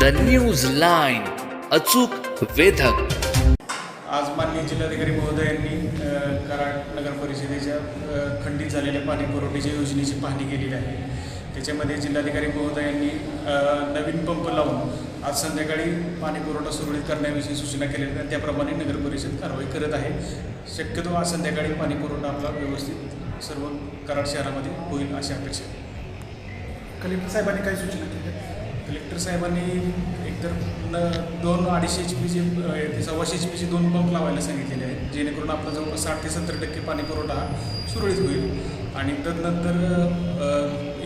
The news line अचूक वेधक. आज माननीय जिल्हाधिकारी महोदयांनी अ, कराड नगर परिषदेच्या खंडित झालेल्या पाणी पुरवठ्याच्या योजनेची पाहणी केलेली आहे. त्याच्यामध्ये जिल्हाधिकारी महोदयांनी अ, नवीन पंप लावून आज संध्याकाळी पाणी पुरवठा सुरळीत करण्याविषयी सूचना केलेल्या आहेत. त्याप्रमाणे नगर परिषद कारवाई करत आहे. शक्यतो आज संध्याकाळी पाणी पुरवठा आपला व्यवस्थित सर्व कराड शहरामध्ये होईल अशी अपेक्षा आहे. कलेक्टर साहेबांनी काय सूचना केल्या? कलेक्टर साहेबांनी एकतर न दोन अडीचशे एच पीचे ते सव्वाशे एच पीचे दोन पंप लावायला सांगितलेले आहेत जेणेकरून आपला जवळपास साठ ते सत्तर टक्के पाणी पुरवठा सुरळीत होईल. आणि तदनंतर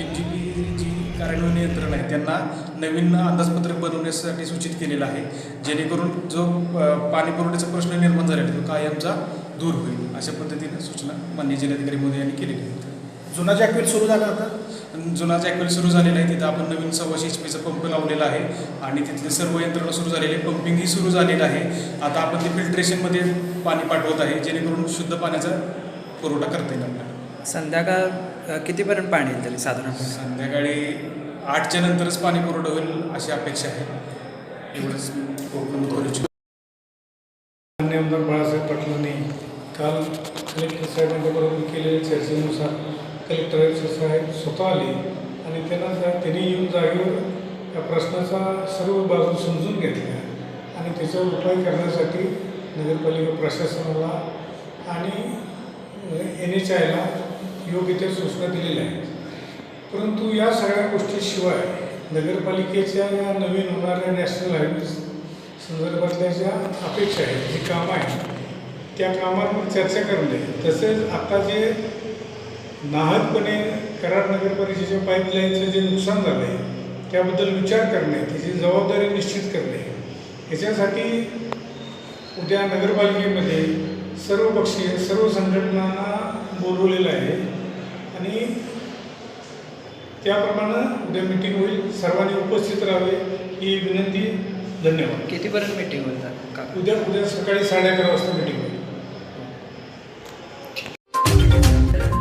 एन जी पी जी कार्यान्वयन यंत्रणा आहे त्यांना नवीन अंदाजपत्रक बनवण्यासाठी सूचित केलेलं आहे जेणेकरून जो पाणीपुरवठ्याचा पाणी पुरवठ्याचा प्रश्न निर्माण झालेला तो कायमचा दूर होईल अशा पद्धतीने सूचना माननीय जिल्हाधिकारी मोदी यांनी केलेली होती जुना जॅकवेल सुरू झाला होता जुना जॅकवेल सुरू झालेला आहे तिथं आपण नवीन सव्वाशे एच पीचा पंप लावलेला आहे आणि तिथले सर्व यंत्रणा सुरू झालेली आहे पंपिंगही सुरू झालेलं आहे. आता आपण ते फिल्ट्रेशनमध्ये पाणी पाठवत आहे जेणेकरून शुद्ध पाण्याचा पुरवठा करता येईल आपल्याला. संध्याकाळ कितीपर्यंत पाणी येईल तरी साधारणपणे? संध्याकाळी आठच्या नंतरच पाणी पुरवठा होईल अशी अपेक्षा आहे. एवढंच इच्छितो. मान्य आमदार बाळासाहेब पाटलांनी काल कलेक्टर साहेबांच्याबरोबर केलेल्या चर्चेनुसार कलेक्टर साहेब स्वतः आले आणि त्यांना जा- त्यांनी येऊन जागेवर या प्रश्नाचा सर्व बाजू समजून घेतल्या आणि त्याचा उपाय करण्यासाठी नगरपालिका प्रशासनाला आणि एन एच आयला योग्य त्या सूचना दिलेल्या आहेत. परंतु या सगळ्या गोष्टीशिवाय नगरपालिकेच्या या नवीन होणाऱ्या नॅशनल हायवे संदर्भातल्या ज्या अपेक्षा आहेत जी कामं आहेत त्या कामांवर चर्चा करणे तसेच आता जे नाहकपणे कराड नगर परिषदेच्या पाईपलाईनचं जे नुकसान झालं आहे त्याबद्दल विचार करणे त्याची जबाबदारी निश्चित करणे ह्याच्यासाठी उद्या नगरपालिकेमध्ये सर्व पक्षीय सर्व संघटनांना बोलवलेलं आहे. आणि त्याप्रमाणे उद्या मिटिंग होईल. सर्वांनी उपस्थित राहावे ही विनंती. धन्यवाद. कितीपर्यंत मीटिंग होईल? उद्या उद्या सकाळी साडे अकरा वाजता मिटिंग होईल.